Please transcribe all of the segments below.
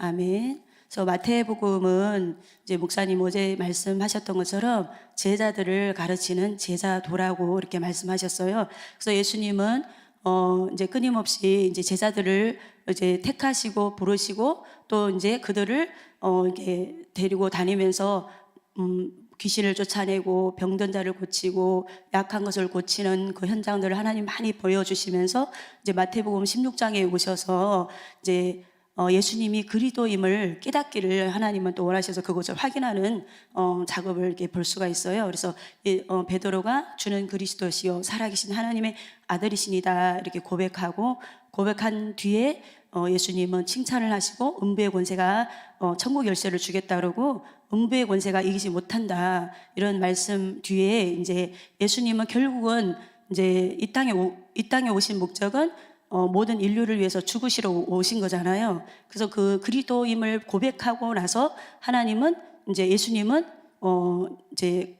아멘. 그래서 마태복음은 이제 목사님 어제 말씀하셨던 것처럼 제자들을 가르치는 제자도라고 이렇게 말씀하셨어요. 그래서 예수님은 어 이제 끊임없이 이제 제자들을 이제 택하시고 부르시고 또 이제 그들을 어 이렇게 데리고 다니면서 음 귀신을 쫓아내고 병든 자를 고치고 약한 것을 고치는 그 현장들을 하나님 많이 보여주시면서 이제 마태복음 16장에 오셔서 이제 어, 예수님이 그리도임을 깨닫기를 하나님은 또 원하셔서 그것을 확인하는 어, 작업을 이렇게 볼 수가 있어요. 그래서 예, 어, 베드로가 주는 그리스도시요 살아계신 하나님의 아들이시니다 이렇게 고백하고 고백한 뒤에 어, 예수님은 칭찬을 하시고 음부의 권세가 어, 천국 열쇠를 주겠다 그러고 음부의 권세가 이기지 못한다 이런 말씀 뒤에 이제 예수님은 결국은 이제 이 땅에 오, 이 땅에 오신 목적은 어, 모든 인류를 위해서 죽으시러 오- 오신 거잖아요. 그래서 그 그리스도임을 고백하고 나서 하나님은 이제 예수님은 어, 이제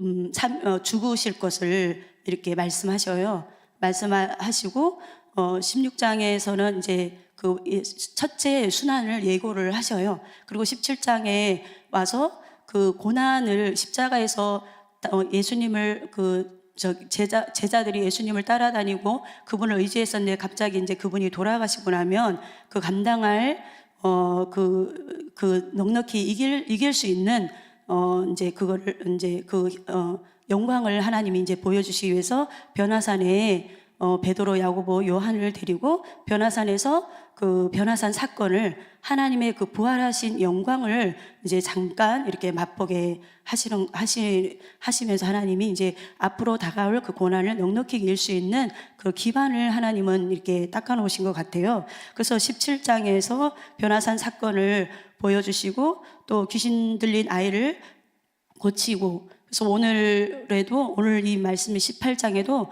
음, 참, 어, 죽으실 것을 이렇게 말씀하셔요. 말씀하시고 어, 16장에서는 이제 그 예- 첫째 순환을 예고를 하셔요. 그리고 17장에 와서 그 고난을 십자가에서 어, 예수님을 그 저 제자 제자들이 예수님을 따라다니고 그분을 의지했었는데 갑자기 이제 그분이 돌아가시고 나면 그 감당할 어그그 그 넉넉히 이길 이길 수 있는 어 이제 그거를 이제 그어 영광을 하나님이 이제 보여주시기 위해서 변화산에 어 베드로 야고보 요한을 데리고 변화산에서 그 변화산 사건을 하나님의 그 부활하신 영광을 이제 잠깐 이렇게 맛보게 하시는 하시 하시면서 하나님이 이제 앞으로 다가올 그 고난을 넉넉히 이길 수 있는 그 기반을 하나님은 이렇게 닦아 놓으신 것 같아요. 그래서 17장에서 변화산 사건을 보여주시고 또 귀신 들린 아이를 고치고 그래서 오늘에도 오늘 이 말씀의 18장에도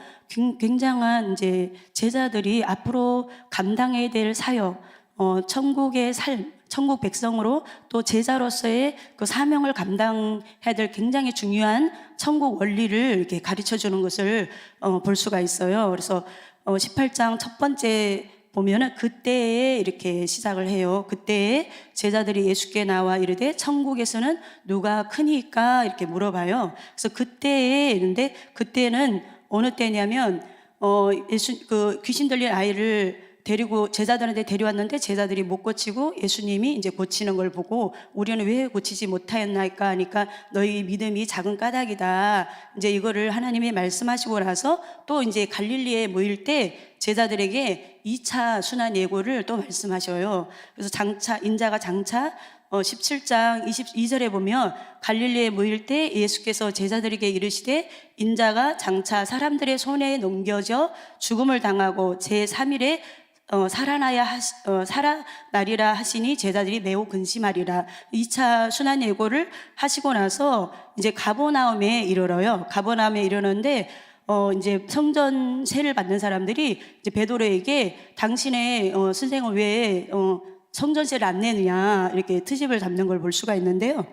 굉장한 이제 제자들이 앞으로 감당해야 될 사역, 어, 천국의 삶, 천국 백성으로 또 제자로서의 그 사명을 감당해야 될 굉장히 중요한 천국 원리를 이렇게 가르쳐 주는 것을 어, 볼 수가 있어요. 그래서 어, 18장 첫 번째 보면은 그때에 이렇게 시작을 해요. 그때에 제자들이 예수께 나와 이르되 천국에서는 누가 크니까 이렇게 물어봐요. 그래서 그때에 있는데 그때는 어느 때냐면 어 예수 그 귀신 들린 아이를 데리고 제자들한테 데려왔는데 제자들이 못 고치고 예수님이 이제 고치는 걸 보고 우리는 왜 고치지 못하였나이까 하니까 너희 믿음이 작은 까닭이다. 이제 이거를 하나님이 말씀하시고 나서 또 이제 갈릴리에 모일 때 제자들에게 2차 순환 예고를 또 말씀하셔요. 그래서 장차 인자가 장차 어 17장 22절에 보면 갈릴리에 모일 때 예수께서 제자들에게 이르시되 인자가 장차 사람들의 손에 넘겨져 죽음을 당하고 제 3일에 어, 살아나야 하시, 어, 살아나리라 하시니 제자들이 매우 근심하리라. 2차 순환 예고를 하시고 나서 이제 가보나움에 이르러요. 가보나움에 이르는데 어 이제 성전 세를 받는 사람들이 이제 베드로에게 당신의 어, 선생은 왜 어, 성전세를 안 내느냐 이렇게 트집을 잡는 걸 볼 수가 있는데요.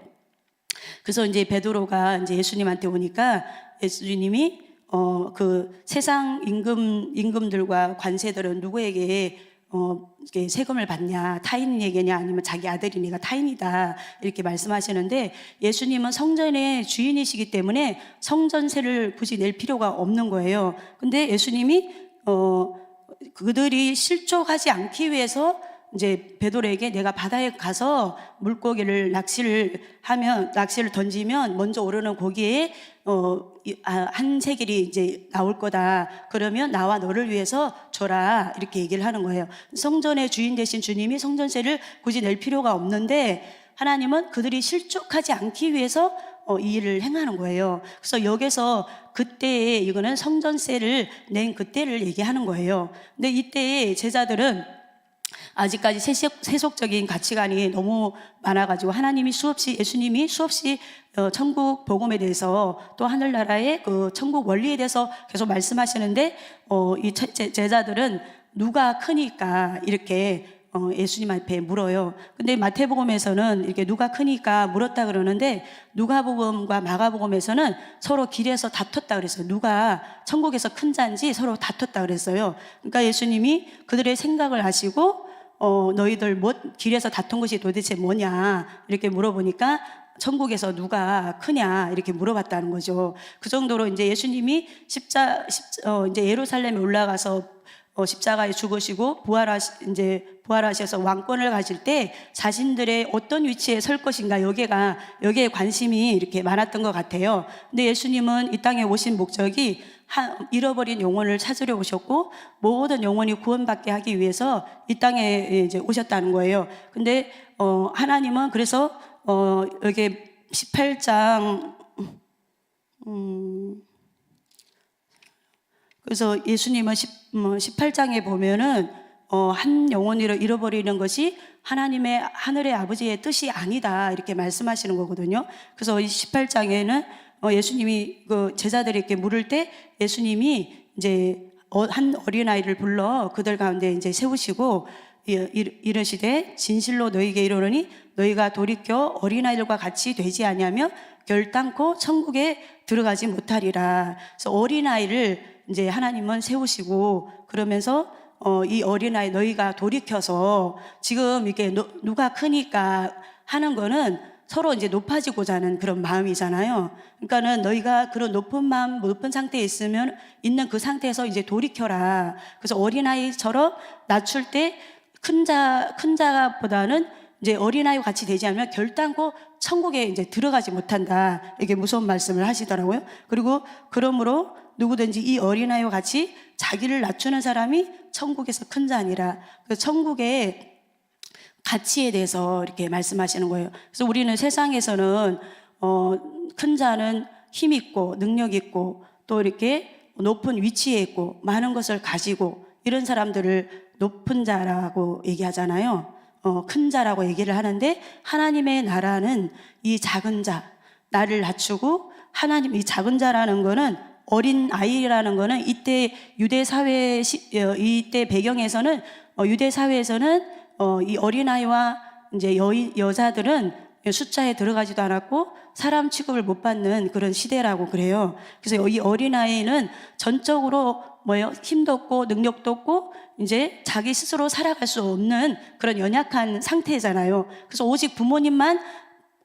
그래서 이제 베드로가 이제 예수님한테 오니까 예수님이 어 그 세상 임금 임금들과 관세들은 누구에게 어 이렇게 세금을 받냐 타인에게냐 아니면 자기 아들이니까 타인이다 이렇게 말씀하시는데 예수님은 성전의 주인이시기 때문에 성전세를 굳이 낼 필요가 없는 거예요. 근데 예수님이 어 그들이 실족하지 않기 위해서 이제 베드로에게 내가 바다에 가서 물고기를 낚시를 하면 낚시를 던지면 먼저 오르는 고기에 어 한 세겔이 이제 나올 거다. 그러면 나와 너를 위해서 줘라 이렇게 얘기를 하는 거예요. 성전의 주인 되신 주님이 성전세를 굳이 낼 필요가 없는데 하나님은 그들이 실족하지 않기 위해서 어, 이 일을 행하는 거예요. 그래서 여기서 그때에 이거는 성전세를 낸 그때를 얘기하는 거예요. 근데 이때에 제자들은 아직까지 세속, 세속 적인 가치관이 너무 많아가지고 하나님이 수없이 예수님이 수없이 어, 천국 복음에 대해서 또 하늘나라의 그 천국 원리에 대해서 계속 말씀하시는데 어, 이 제- 제자들은 누가 크니까 이렇게 어, 예수님 앞에 물어요. 근데 마태복음에서는 이렇게 누가 크니까 물었다 그러는데 누가복음과 마가복음에서는 서로 길에서 다퉜다 그랬어요. 누가 천국에서 큰 자인지 서로 다퉜다 그랬어요. 그러니까 예수님이 그들의 생각을 아시고 어, 너희들 뭐 길에서 다툰 것이 도대체 뭐냐 이렇게 물어보니까 천국에서 누가 크냐 이렇게 물어봤다는 거죠. 그 정도로 이제 예수님이 십자, 십, 어, 이제 예루살렘에 올라가서 어, 십자가에 죽으시고 부활하시 이제 부활하셔서 왕권을 가질 때 자신들의 어떤 위치에 설 것인가 여기가 여기에 관심이 이렇게 많았던 것 같아요. 근데 예수님은 이 땅에 오신 목적이 한, 잃어버린 영혼을 찾으려 오셨고 모든 영혼이 구원받게 하기 위해서 이 땅에 이제 오셨다는 거예요. 근데 어, 하나님은 그래서 어, 여기 18장 음, 그래서 예수님은 10, 18장에 보면은 어, 한 영혼으로 잃어버리는 것이 하나님의 하늘의 아버지의 뜻이 아니다 이렇게 말씀하시는 거거든요. 그래서 이 18장에는 어, 예수님이 그 제자들에게 물을 때 예수님이 이제 어, 한 어린 아이를 불러 그들 가운데 이제 세우시고 이르시되 진실로 너희에게 이르노니 너희가 돌이켜 어린아이들과 같이 되지 아니하면 결단코 천국에 들어가지 못하리라. 그래서 어린아이를 이제 하나님은 세우시고 그러면서 어, 이 어린아이 너희가 돌이켜서 지금 이렇게 노- 누가 크니까 하는 거는 서로 이제 높아지고자 하는 그런 마음이잖아요. 그러니까는 너희가 그런 높은 마음, 높은 상태에 있으면 있는 그 상태에서 이제 돌이켜라. 그래서 어린아이처럼 낮출 때 큰 자, 큰 자보다는 이제 어린아이와 같이 되지 않으면 결단코 천국에 이제 들어가지 못한다. 이게 무서운 말씀을 하시더라고요. 그리고 그러므로 누구든지 이 어린아이와 같이 자기를 낮추는 사람이 천국에서 큰자 아니라 그 천국에 가치에 대해서 이렇게 말씀하시는 거예요. 그래서 우리는 세상에서는 어, 큰 자는 힘 있고 능력 있고 또 이렇게 높은 위치에 있고 많은 것을 가지고 이런 사람들을 높은 자라고 얘기하잖아요. 어, 큰 자라고 얘기를 하는데 하나님의 나라는 이 작은 자, 나를 낮추고 하나님 이 작은 자라는 거는 어린 아이라는 거는 이때 유대 사회 시- 어, 이때 배경에서는 어, 유대 사회에서는 어, 이 어린 아이와 이제 여 여자들은 숫자에 들어가지도 않았고 사람 취급을 못 받는 그런 시대라고 그래요. 그래서 이 어린 아이는 전적으로 뭐예요? 힘도 없고 능력도 없고 이제 자기 스스로 살아갈 수 없는 그런 연약한 상태잖아요. 그래서 오직 부모님만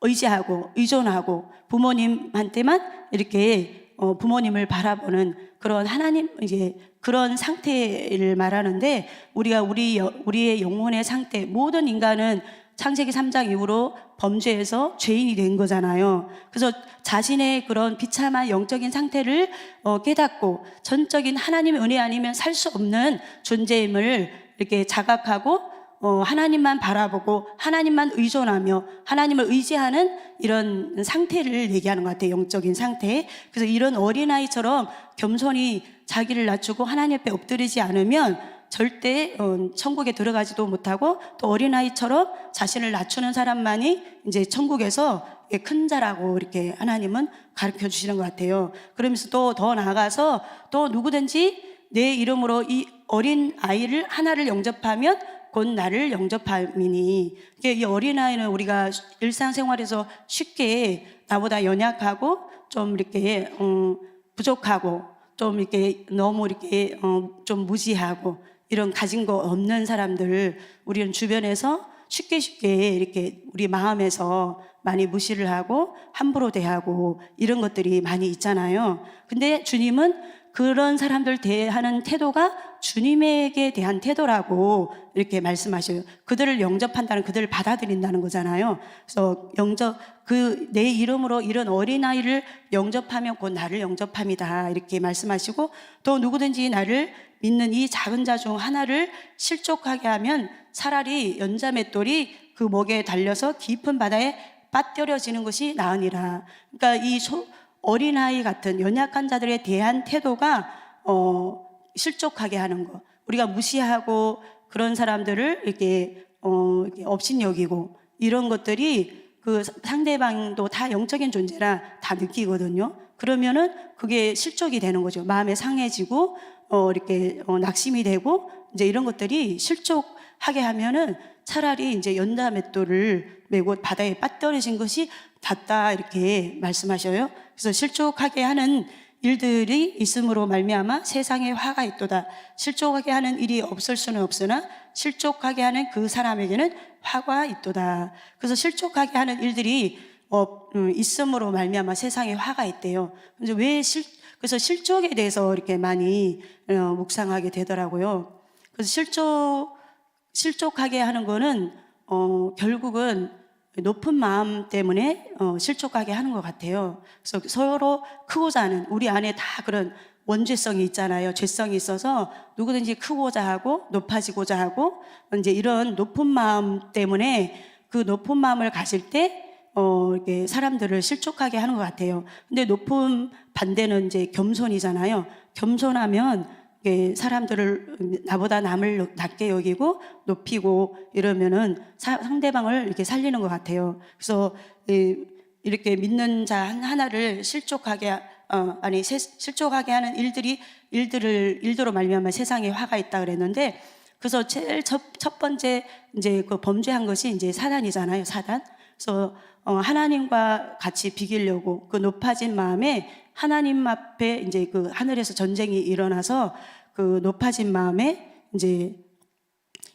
의지하고 의존하고 부모님한테만 이렇게 어, 부모님을 바라보는 그런 하나님 이제 그런 상태를 말하는데 우리가 우리 여- 우리의 영혼의 상태 모든 인간은 창세기 3장 이후로 범죄해서 죄인이 된 거잖아요. 그래서 자신의 그런 비참한 영적인 상태를 어, 깨닫고 전적인 하나님의 은혜 아니면 살 수 없는 존재임을 이렇게 자각하고 어, 하나님만 바라보고 하나님만 의존하며 하나님을 의지하는 이런 상태를 얘기하는 것 같아요. 영적인 상태. 그래서 이런 어린아이처럼 겸손히 자기를 낮추고 하나님 앞에 엎드리지 않으면 절대 어, 천국에 들어가지도 못하고 또 어린아이처럼 자신을 낮추는 사람만이 이제 천국에서 큰 자라고 이렇게 하나님은 가르쳐 주시는 것 같아요. 그러면서 또 더 나아가서 또 누구든지 내 이름으로 이 어린 아이를 하나를 영접하면 곧 나를 영접함이니 이 어린아이는 우리가 일상생활에서 쉽게 나보다 연약하고 좀 이렇게 음, 부족하고 좀 이렇게 너무 이렇게 어, 좀 무지하고 이런 가진 거 없는 사람들 우리는 주변에서 쉽게 쉽게 이렇게 우리 마음에서 많이 무시를 하고 함부로 대하고 이런 것들이 많이 있잖아요. 근데 주님은 그런 사람들 대하는 태도가 주님에게 대한 태도라고 이렇게 말씀하셔요. 그들을 영접한다는 그들을 받아들인다는 거잖아요. 그래서 영접 그 내 이름으로 이런 어린아이를 영접하면 곧 나를 영접함이다. 이렇게 말씀하시고 또 누구든지 나를 믿는 이 작은 자 중 하나를 실족하게 하면 차라리 연자 맷돌이 그 목에 달려서 깊은 바다에 빠뜨려지는 것이 나으니라. 그러니까 이 소, 어린아이 같은 연약한 자들에 대한 태도가 어, 실족하게 하는 것. 우리가 무시하고 그런 사람들을 이렇게, 어, 이렇게 업신여기고 이런 것들이 그 상대방도 다 영적인 존재라 다 느끼거든요. 그러면은 그게 실족이 되는 거죠. 마음에 상해지고 어, 이렇게 어, 낙심이 되고 이제 이런 것들이 실족하게 하면은 차라리 이제 연자 맷돌을 메고 바다에 빠뜨려진 것이 낫다 이렇게 말씀하셔요. 그래서 실족하게 하는 일들이 있음으로 말미암아 세상에 화가 있도다. 실족하게 하는 일이 없을 수는 없으나 실족하게 하는 그 사람에게는 화가 있도다. 그래서 실족하게 하는 일들이 어, 음, 있음으로 말미암아 세상에 화가 있대요. 이제 왜 실, 그래서 실족에 대해서 이렇게 많이 어, 묵상하게 되더라고요. 그래서 실족 실족하게 하는 거는 어, 결국은 높은 마음 때문에 어, 실족하게 하는 것 같아요. 그래서 서로 크고자 하는 우리 안에 다 그런 원죄성이 있잖아요. 죄성이 있어서 누구든지 크고자 하고 높아지고자 하고 이제 이런 높은 마음 때문에 그 높은 마음을 가질 때 어, 이렇게 사람들을 실족하게 하는 것 같아요. 근데 높은 반대는 이제 겸손이잖아요. 겸손하면 사람들을 나보다 남을 낮게 여기고 높이고 이러면은 사- 상대방을 이렇게 살리는 것 같아요. 그래서 이- 이렇게 믿는 자 한- 하나를 실족하게 어, 아니 세- 실족하게 하는 일들이 일들을 일도로 말미암아 세상에 화가 있다 그랬는데 그래서 제일 첫, 첫 번째 이제 그 범죄한 것이 이제 사단이잖아요. 사단. 그래서 어, 하나님과 같이 비기려고 그 높아진 마음에 하나님 앞에 이제 그 하늘에서 전쟁이 일어나서 그 높아진 마음에 이제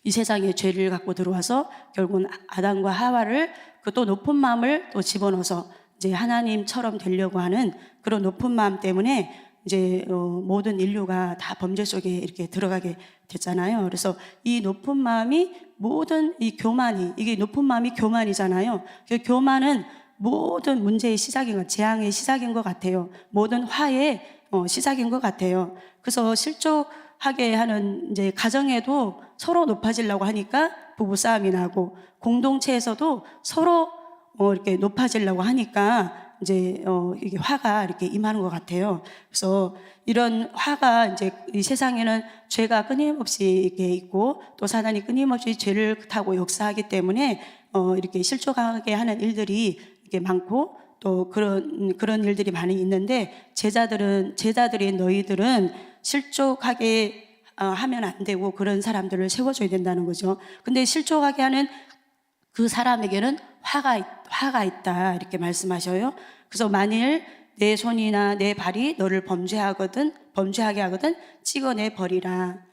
이 세상에 죄를 갖고 들어와서 결국은 아담과 하와를 그 또 높은 마음을 또 집어넣어서 이제 하나님처럼 되려고 하는 그런 높은 마음 때문에 이제 어, 모든 인류가 다 범죄 속에 이렇게 들어가게 됐잖아요. 그래서 이 높은 마음이 모든 이 교만이 이게 높은 마음이 교만이잖아요. 그 교만은 모든 문제의 시작인 것, 재앙의 시작인 것 같아요. 모든 화의 어, 시작인 것 같아요. 그래서 실족하게 하는 이제 가정에도 서로 높아지려고 하니까 부부 싸움이 나고 공동체에서도 서로 어, 이렇게 높아지려고 하니까 이제 어, 이게 화가 이렇게 임하는 것 같아요. 그래서 이런 화가 이제 이 세상에는 죄가 끊임없이 이렇게 있고 또 사단이 끊임없이 죄를 타고 역사하기 때문에 어, 이렇게 실족하게 하는 일들이 이렇게 많고 또 그런 그런 일들이 많이 있는데 제자들은 제자들인 너희들은 실족하게 어, 하면 안 되고 그런 사람들을 세워줘야 된다는 거죠. 근데 실족하게 하는 그 사람에게는 화가 있- 화가 있다 이렇게 말씀하셔요. 그래서 만일 내 손이나 내 발이 너를 범죄하거든 범죄하게 하거든 찍어내 버리라.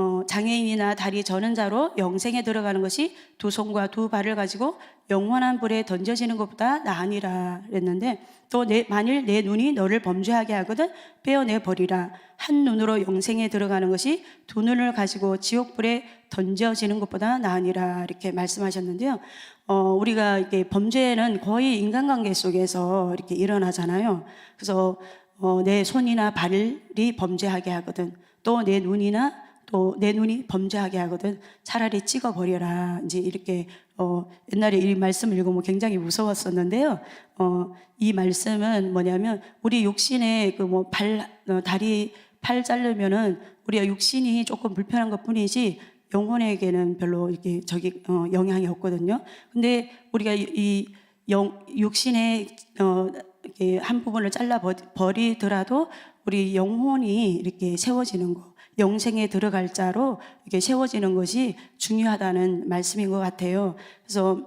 어, 장애인이나 다리 저는 자로 영생에 들어가는 것이 두 손과 두 발을 가지고 영원한 불에 던져지는 것보다 나으니라 그랬는데 또 내, 만일 내 눈이 너를 범죄하게 하거든 빼어내 버리라 한 눈으로 영생에 들어가는 것이 두 눈을 가지고 지옥 불에 던져지는 것보다 나으니라 이렇게 말씀하셨는데요. 어, 우리가 이게 범죄는 거의 인간관계 속에서 이렇게 일어나잖아요. 그래서 어, 내 손이나 발이 범죄하게 하거든 또 내 눈이나 또 내 눈이 범죄하게 하거든 차라리 찍어버려라. 이제 이렇게 어, 옛날에 이 말씀을 읽으면 굉장히 무서웠었는데요. 어, 이 말씀은 뭐냐면 우리 육신의 그 뭐 발 어, 다리 팔 자르면은 우리가 육신이 조금 불편한 것 뿐이지 영혼에게는 별로 이렇게 저기 어, 영향이 없거든요. 근데 우리가 이- 이 영, 육신의 어, 이렇게 한 부분을 잘라 버- 버리더라도 우리 영혼이 이렇게 세워지는 거, 영생에 들어갈 자로 이렇게 세워지는 것이 중요하다는 말씀인 것 같아요. 그래서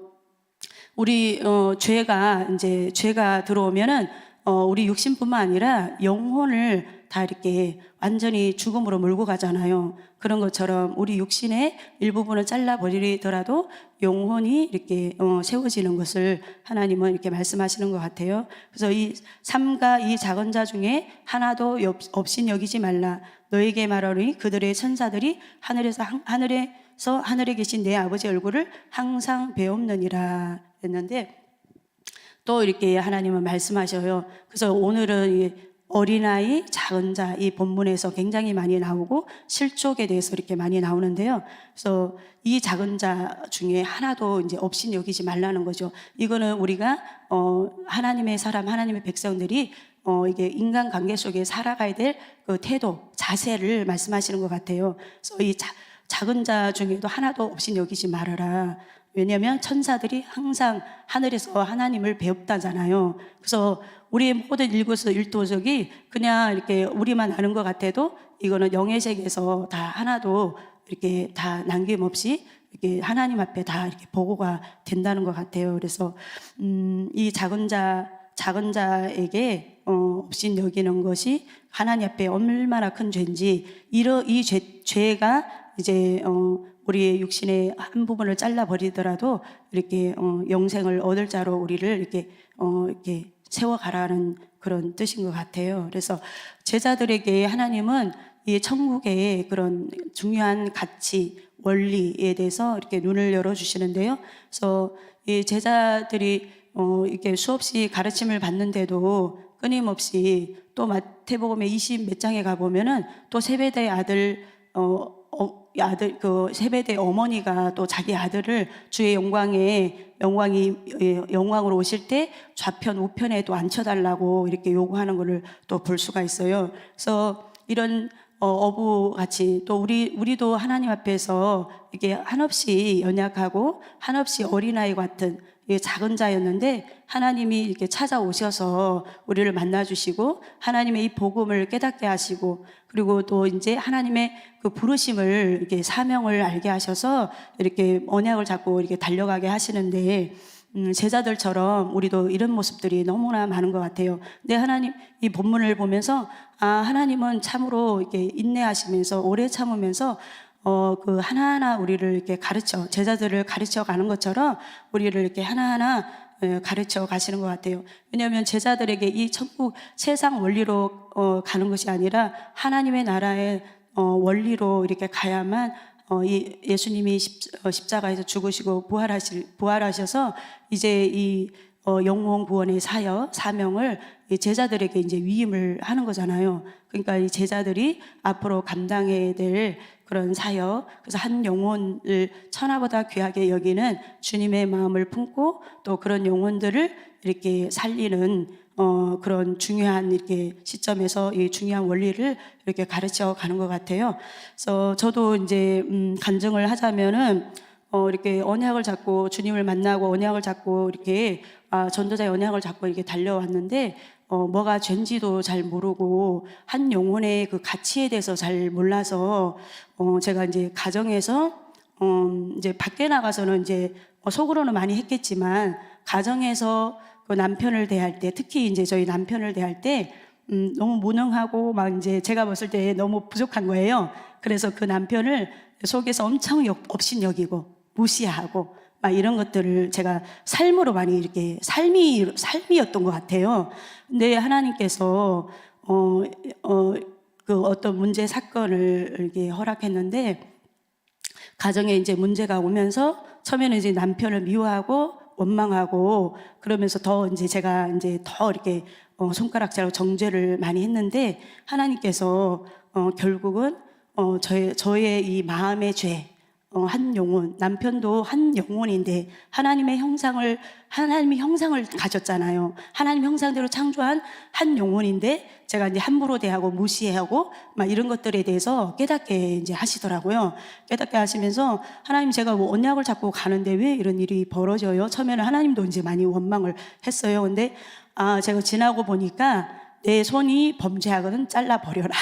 우리 어, 죄가 이제 죄가 들어오면은 어, 우리 육신뿐만 아니라 영혼을 다 이렇게 완전히 죽음으로 몰고 가잖아요. 그런 것처럼 우리 육신의 일부분을 잘라 버리더라도 영혼이 이렇게 어, 세워지는 것을 하나님은 이렇게 말씀하시는 것 같아요. 그래서 이 삼가 이 작은 자 중에 하나도 없- 없인 여기지 말라. 너에게 말하노니 그들의 천사들이 하늘에서 항- 하늘에서 하늘에 계신 내 아버지 얼굴을 항상 배옵느니라 했는데 또 이렇게 하나님은 말씀하셔요. 그래서 오늘은 이 어린아이, 작은 자 이 본문에서 굉장히 많이 나오고 실족에 대해서 이렇게 많이 나오는데요. 그래서 이 작은 자 중에 하나도 이제 없인 여기지 말라는 거죠. 이거는 우리가 어 하나님의 사람, 하나님의 백성들이 어 이게 인간 관계 속에 살아가야 될 그 태도, 자세를 말씀하시는 것 같아요. 그래서 이 자, 작은 자 중에도 하나도 없인 여기지 말아라. 왜냐하면 천사들이 항상 하늘에서 하나님을 배웁다잖아요. 그래서 우리의 모든 일구서 일도적이 그냥 이렇게 우리만 아는 것 같아도 이거는 영의 세계에서 다 하나도 이렇게 다 남김없이 이렇게 하나님 앞에 다 이렇게 보고가 된다는 것 같아요. 그래서 음, 이 작은 자 작은 자에게 어, 없인 여기는 것이 하나님 앞에 얼마나 큰 죄인지 이러 이 죄, 죄가 이제 어, 우리의 육신의 한 부분을 잘라 버리더라도 이렇게 어, 영생을 얻을 자로 우리를 이렇게 어, 이렇게 세워가라는 그런 뜻인 것 같아요. 그래서 제자들에게 하나님은 이 천국의 그런 중요한 가치, 원리에 대해서 이렇게 눈을 열어 주시는데요. 그래서 이 제자들이 어, 이렇게 수없이 가르침을 받는데도 끊임없이 또 마태복음의 20 몇 장에 가보면은 또 세베대의 아들, 어, 어, 이 아들, 그 세베대 어머니가 또 자기 아들을 주의 영광에 영광이 예, 영광으로 오실 때 좌편 우편에 또 앉혀달라고 이렇게 요구하는 것을 또 볼 수가 있어요. 그래서 이런 어, 어부 같이 또 우리 우리도 하나님 앞에서 이게 한없이 연약하고 한없이 어린아이 같은 이 작은 자였는데 하나님이 이렇게 찾아오셔서 우리를 만나 주시고 하나님의 이 복음을 깨닫게 하시고 그리고 또 이제 하나님의 그 부르심을 이렇게 사명을 알게 하셔서 이렇게 언약을 잡고 이렇게 달려가게 하시는데 음, 제자들처럼 우리도 이런 모습들이 너무나 많은 것 같아요. 근데 하나님 이 본문을 보면서 아 하나님은 참으로 이렇게 인내하시면서 오래 참으면서 어 그 하나하나 우리를 이렇게 가르쳐 제자들을 가르쳐 가는 것처럼 우리를 이렇게 하나하나 예, 가르쳐 가시는 것 같아요. 왜냐하면 제자들에게 이 천국 세상 원리로 어, 가는 것이 아니라 하나님의 나라의 어, 원리로 이렇게 가야만 어, 이 예수님이 십, 어, 십자가에서 죽으시고 부활하실, 부활하셔서 이제 이 어, 영혼 구원의 사역, 사명을 이 제자들에게 이제 위임을 하는 거잖아요. 그러니까 이 제자들이 앞으로 감당해야 될 그런 사역, 그래서 한 영혼을 천하보다 귀하게 여기는 주님의 마음을 품고 또 그런 영혼들을 이렇게 살리는 어, 그런 중요한 이렇게 시점에서 이 중요한 원리를 이렇게 가르쳐 가는 것 같아요. 그래서 저도 이제 음, 간증을 하자면은 어, 이렇게 언약을 잡고 주님을 만나고 언약을 잡고 이렇게 아, 전도자의 언약을 잡고 이렇게 달려왔는데 어, 뭐가 죄인지도 잘 모르고 한 영혼의 그 가치에 대해서 잘 몰라서 어, 제가 이제 가정에서 어, 이제 밖에 나가서는 이제 어, 속으로는 많이 했겠지만 가정에서 그 남편을 대할 때 특히 이제 저희 남편을 대할 때 음, 너무 무능하고 막 이제 제가 봤을 때 너무 부족한 거예요. 그래서 그 남편을 속에서 엄청 역- 업신여기고 무시하고 막 이런 것들을 제가 삶으로 많이 이렇게 삶이 삶이었던 것 같아요. 근데 하나님께서 어, 어, 그 어떤 문제 사건을 이렇게 허락했는데 가정에 이제 문제가 오면서 처음에는 이제 남편을 미워하고 원망하고 그러면서 더 이제 제가 이제 더 이렇게 어, 손가락질하고 정죄를 많이 했는데 하나님께서 어, 결국은 어, 저의 저의 이 마음의 죄, 어, 한 영혼, 남편도 한 영혼인데 하나님의 형상을 하나님의 형상을 가졌잖아요. 하나님 형상대로 창조한 한 영혼인데 제가 이제 함부로 대하고 무시하고 막 이런 것들에 대해서 깨닫게 이제 하시더라고요. 깨닫게 하시면서 하나님 제가 뭐 언약을 잡고 가는데 왜 이런 일이 벌어져요? 처음에는 하나님도 이제 많이 원망을 했어요. 근데 아 제가 지나고 보니까 내 손이 범죄하거든 잘라 버려라.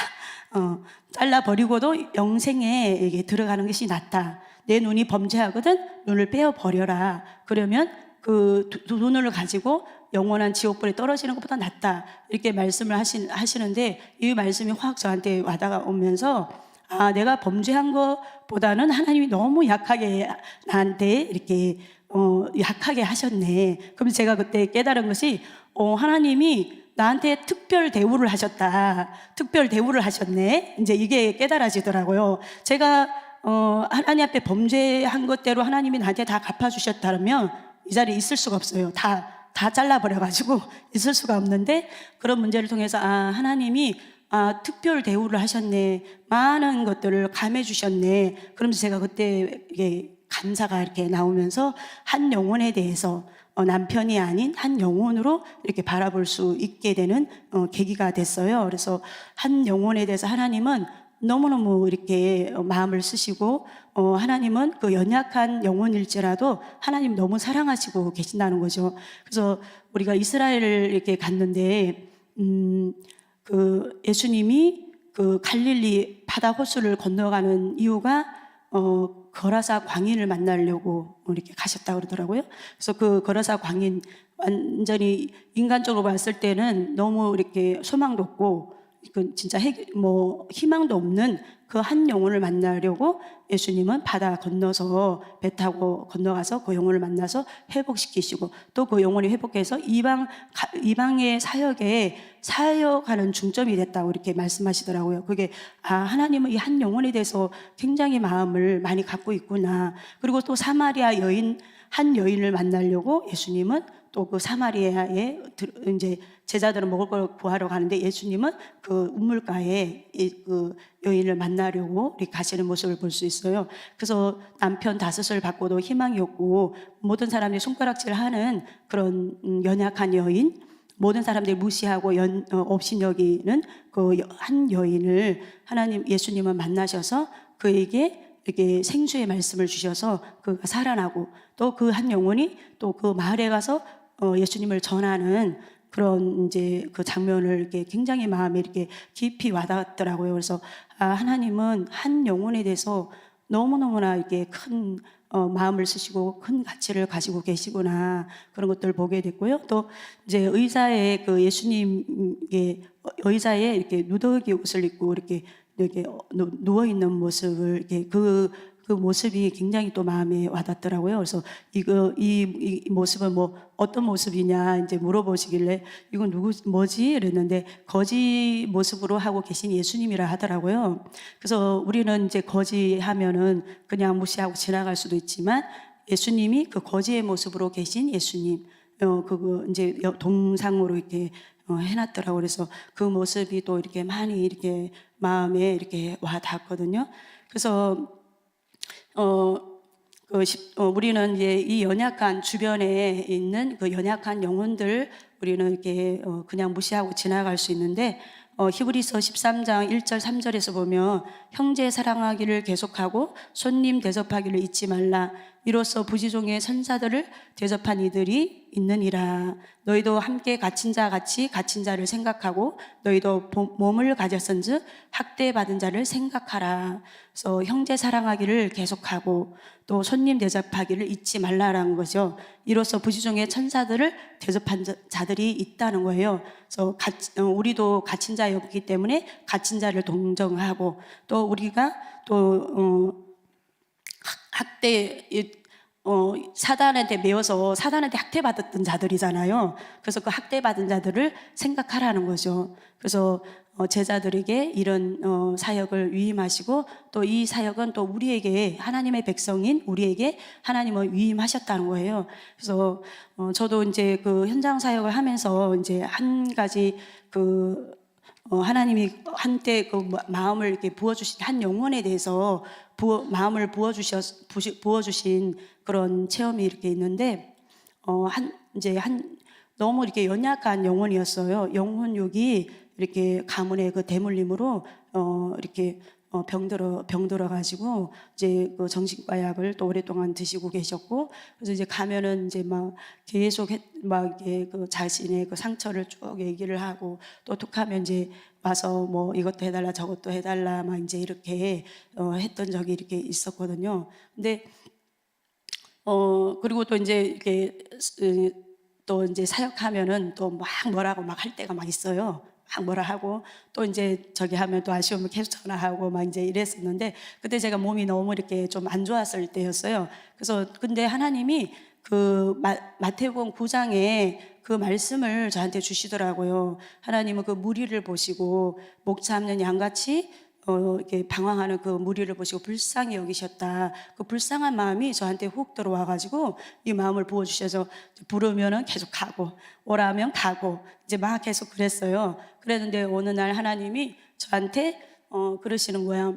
어, 잘라 버리고도 영생에 이게 들어가는 것이 낫다. 내 눈이 범죄하거든 눈을 빼어 버려라. 그러면 그 두- 두 눈을 가지고 영원한 지옥불에 떨어지는 것보다 낫다. 이렇게 말씀을 하시, 하시는데 이 말씀이 확 저한테 와다가 오면서 아, 내가 범죄한 것보다는 하나님이 너무 약하게 나한테 이렇게 어, 약하게 하셨네. 그럼 제가 그때 깨달은 것이 어, 하나님이 나한테 특별 대우를 하셨다. 특별 대우를 하셨네. 이제 이게 깨달아지더라고요. 제가 어, 하나님 앞에 범죄한 것대로 하나님이 나한테 다 갚아주셨다면 이 자리에 있을 수가 없어요. 다, 다 잘라버려가지고 있을 수가 없는데 그런 문제를 통해서 아, 하나님이 아, 특별 대우를 하셨네. 많은 것들을 감해 주셨네. 그러면서 제가 그때 이게 감사가 이렇게 나오면서 한 영혼에 대해서 어, 남편이 아닌 한 영혼으로 이렇게 바라볼 수 있게 되는 어, 계기가 됐어요. 그래서 한 영혼에 대해서 하나님은 너무너무 이렇게 어, 마음을 쓰시고 어, 하나님은 그 연약한 영혼일지라도 하나님 너무 사랑하시고 계신다는 거죠. 그래서 우리가 이스라엘을 이렇게 갔는데 음, 그 예수님이 그 갈릴리 바다 호수를 건너가는 이유가 어, 거라사 광인을 만나려고 이렇게 가셨다 그러더라고요. 그래서 그 거라사 광인 완전히 인간적으로 봤을 때는 너무 이렇게 소망도 없고 그 진짜 해, 뭐 희망도 없는 그 한 영혼을 만나려고 예수님은 바다 건너서 배 타고 건너가서 그 영혼을 만나서 회복시키시고 또 그 영혼이 회복해서 이방 가- 이방의 사역에 사역하는 중점이 됐다고 이렇게 말씀하시더라고요. 그게 아 하나님은 이 한 영혼에 대해서 굉장히 마음을 많이 갖고 있구나. 그리고 또 사마리아 여인 한 여인을 만나려고 예수님은 또 그 사마리아에 들- 이제 제자들은 먹을 걸 구하러 가는데 예수님은 그 우물가에 이그 여인을 만나려고 가시는 모습을 볼 수 있어요. 그래서 남편 다섯을 받고도 희망이 없고 모든 사람들이 손가락질 하는 그런 음, 연약한 여인, 모든 사람들이 무시하고 연, 어, 없인 여기는 그 한 여인을 하나님 예수님은 만나셔서 그에게 이렇게 생수의 말씀을 주셔서 그가 살아나고 또 그 한 영혼이 또 그 마을에 가서 어, 예수님을 전하는 그런 이제 그 장면을 이렇게 굉장히 마음에 이렇게 깊이 와닿더라고요. 그래서 아, 하나님은 한 영혼에 대해서 너무너무나 이렇게 큰 어, 마음을 쓰시고 큰 가치를 가지고 계시구나 그런 것들을 보게 됐고요. 또 이제 의자에 그 예수님의 의자에 이렇게 누더기 옷을 입고 이렇게 이렇게 누워 있는 모습을 이렇게 그, 그 모습이 굉장히 또 마음에 와닿더라고요. 그래서 이거 이, 이 모습은 뭐 어떤 모습이냐 이제 물어보시길래 이건 누구 뭐지 이랬는데 거지 모습으로 하고 계신 예수님이라 하더라고요. 그래서 우리는 이제 거지 하면은 그냥 무시하고 지나갈 수도 있지만 예수님이 그 거지의 모습으로 계신 예수님 어 그거 이제 여- 동상으로 이렇게 어, 해놨더라고 그래서 그 모습이 또 이렇게 많이 이렇게 마음에 이렇게 와 닿거든요. 그래서 어, 그 십- 어, 우리는 이제 이 연약한 주변에 있는 그 연약한 영혼들 우리는 이렇게 어, 그냥 무시하고 지나갈 수 있는데 어, 히브리서 13장 1절 3절에서 보면 형제 사랑하기를 계속하고 손님 대접하기를 잊지 말라 이로써 부지종의 선사들을 대접한 이들이 있느니라 너희도 함께 갇힌 자 같이 갇힌 자를 생각하고 너희도 보- 몸을 가졌은즉 학대받은 자를 생각하라 그래서 형제 사랑하기를 계속하고 또 손님 대접하기를 잊지 말라라는 거죠. 이로써 부지중의 천사들을 대접한 자- 자들이 있다는 거예요. 그래서 가, 어, 우리도 갇힌 자였기 때문에 갇힌 자를 동정하고 또 우리가 또 어, 학- 학대 이- 어, 사단한테 매워서 사단한테 학대받았던 자들이잖아요. 그래서 그 학대받은 자들을 생각하라는 거죠. 그래서 어, 제자들에게 이런 어, 사역을 위임하시고 또 이 사역은 또 우리에게 하나님의 백성인 우리에게 하나님을 위임하셨다는 거예요. 그래서 어, 저도 이제 그 현장 사역을 하면서 이제 한 가지 그 어, 하나님이 한때 그 마- 마음을 이렇게 부어주신 한 영혼에 대해서 부어, 마음을 부어주셔 부시- 부어주신 그런 체험이 이렇게 있는데 어, 한 이제 한 너무 이렇게 연약한 영혼이었어요. 영혼욕이 이렇게 가문의 그 대물림으로 어, 이렇게 어, 병들어 병들어 가지고 이제 그 정신과 약을 또 오랫동안 드시고 계셨고 그래서 이제 가면은 이제 막 계속 했- 막 이게 그 자신의 그 상처를 쭉 얘기를 하고 또 툭하면 이제 와서 뭐 이것도 해달라 저것도 해달라 막 이제 이렇게 어, 했던 적이 이렇게 있었거든요. 근데 어 그리고 또 이제 이렇게 으, 또 이제 사역하면은 또 막 뭐라고 막 할 때가 막 있어요. 막 뭐라 하고 또 이제 저기 하면 또 아쉬우면 계속 전화하고 막 이제 이랬었는데 그때 제가 몸이 너무 이렇게 좀 안 좋았을 때였어요. 그래서 근데 하나님이 그 마, 마태복음 9장에 그 말씀을 저한테 주시더라고요. 하나님은 그 무리를 보시고 목 잡는 양같이 어, 이렇게 방황하는 그 무리를 보시고 불쌍히 여기셨다. 그 불쌍한 마음이 저한테 훅 들어와가지고 이 마음을 부어주셔서 부르면은 계속 가고 오라면 가고 이제 막 계속 그랬어요. 그랬는데 어느 날 하나님이 저한테 어, 그러시는 거야.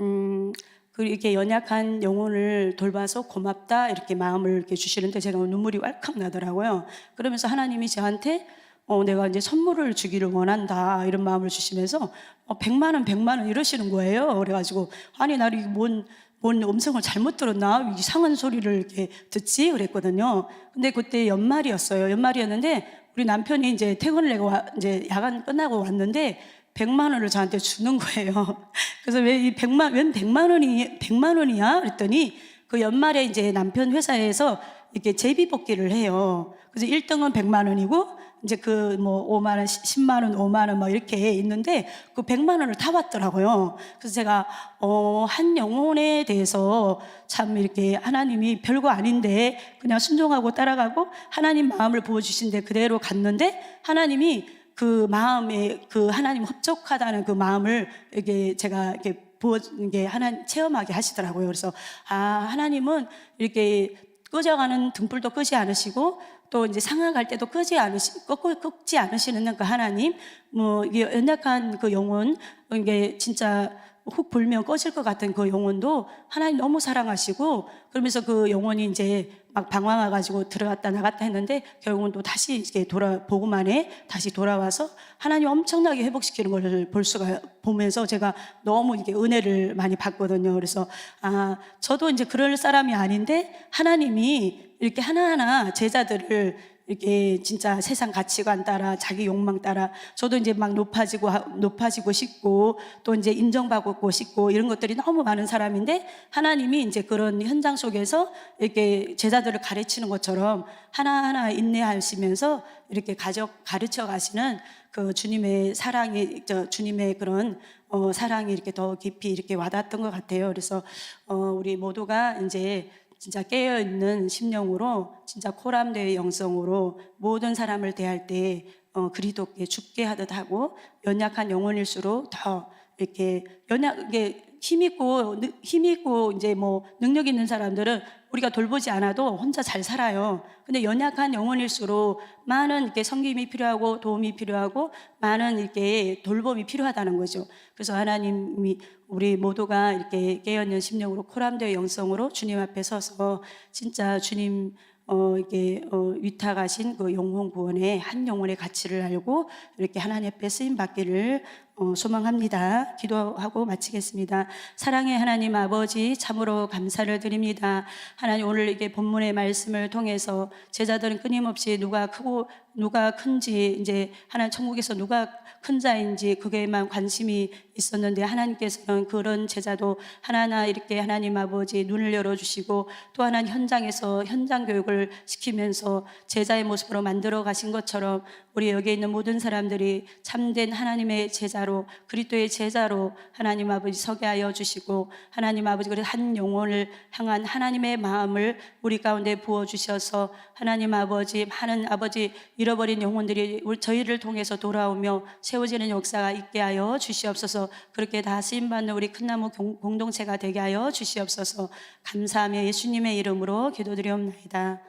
음, 그 이렇게 연약한 영혼을 돌봐서 고맙다 이렇게 마음을 이렇게 주시는데 제가 눈물이 왈칵 나더라고요. 그러면서 하나님이 저한테 어, 내가 이제 선물을 주기를 원한다 이런 마음을 주시면서 어, 100만 원, 100만 원 이러시는 거예요. 그래가지고 아니 나를 뭔, 뭔 음성을 잘못 들었나 이상한 소리를 이렇게 듣지 그랬거든요. 근데 그때 연말이었어요. 연말이었는데 우리 남편이 이제 퇴근을 내고 와- 이제 야간 끝나고 왔는데 100만 원을 저한테 주는 거예요. 그래서 왜 이 100만 웬 100만 원이 100만 원이야? 그랬더니 그 연말에 이제 남편 회사에서 이렇게 제비 뽑기를 해요. 그래서 1등은 100만 원이고 이제 그 뭐 5만 원, 10만 원, 5만 원 뭐 이렇게 있는데 그 100만 원을 타왔더라고요. 그래서 제가 어, 한 영혼에 대해서 참 이렇게 하나님이 별거 아닌데 그냥 순종하고 따라가고 하나님 마음을 보여 주신데 그대로 갔는데 하나님이 그 마음에 그 하나님 흡족하다는 그 마음을 이렇게 제가 이렇게 보여주는 게 하나 체험하게 하시더라고요. 그래서 아 하나님은 이렇게 꺼져가는 등불도 끄지 않으시고 또 이제 상하갈 때도 끄지 않으시 꺾고 꺾지 않으시는 그 하나님 뭐 이게 연약한 그 영혼 이게 진짜 훅 불면 꺼질 것 같은 그 영혼도 하나님 너무 사랑하시고 그러면서 그 영혼이 이제 막 방황해가지고 들어갔다 나갔다 했는데 결국은 또 다시 이렇게 돌아 보고만에 다시 돌아와서 하나님 엄청나게 회복시키는 걸 볼 수가 보면서 제가 너무 이게 은혜를 많이 받거든요. 그래서 아 저도 이제 그럴 사람이 아닌데 하나님이 이렇게 하나하나 제자들을 이렇게 진짜 세상 가치관 따라 자기 욕망 따라 저도 이제 막 높아지고 하- 높아지고 싶고 또 이제 인정받고 싶고 이런 것들이 너무 많은 사람인데 하나님이 이제 그런 현장 속에서 이렇게 제자들을 가르치는 것처럼 하나하나 인내하시면서 이렇게 가져 가르쳐 가시는 그 주님의 사랑이 저 주님의 그런 어, 사랑이 이렇게 더 깊이 이렇게 와닿았던 것 같아요. 그래서 어, 우리 모두가 이제 진짜 깨어 있는 심령으로 진짜 코람대의 영성으로 모든 사람을 대할 때 어, 그리스도께 죽게 하듯 하고 연약한 영혼일수록 더 이렇게 연약게 힘 있고 느- 힘 있고 이제 뭐 능력 있는 사람들은 우리가 돌보지 않아도 혼자 잘 살아요. 근데 연약한 영혼일수록 많은 이렇게 섬김이 필요하고 도움이 필요하고 많은 이렇게 돌봄이 필요하다는 거죠. 그래서 하나님이 우리 모두가 이렇게 깨어있는 심령으로 코람되어 영성으로 주님 앞에 서서 진짜 주님 어, 이게 어, 위탁하신 그 영혼 구원의 한 영혼의 가치를 알고 이렇게 하나님 앞에 쓰임 받기를 어, 소망합니다. 기도하고 마치겠습니다. 사랑의 하나님 아버지 참으로 감사를 드립니다. 하나님 오늘 이게 본문의 말씀을 통해서 제자들은 끊임없이 누가 크고 누가 큰지 이제 하나님 천국에서 누가 큰 자인지 그게만 관심이 있었는데 하나님께서는 그런 제자도 하나하나 이렇게 하나님 아버지 눈을 열어주시고 또 하나 현장에서 현장 교육을 시키면서 제자의 모습으로 만들어 가신 것처럼 우리 여기 있는 모든 사람들이 참된 하나님의 제자로 그리스도의 제자로 하나님 아버지 서게 하여 주시고 하나님 아버지 그래서 한 영혼을 향한 하나님의 마음을 우리 가운데 부어 주셔서 하나님 아버지 많은 아버지 잃어버린 영혼들이 저희를 통해서 돌아오며 세워지는 역사가 있게 하여 주시옵소서. 그렇게 다 쓰임 받는 우리 큰나무 공- 공동체가 되게 하여 주시옵소서. 감사하며 예수님의 이름으로 기도드리옵나이다.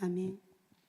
아멘.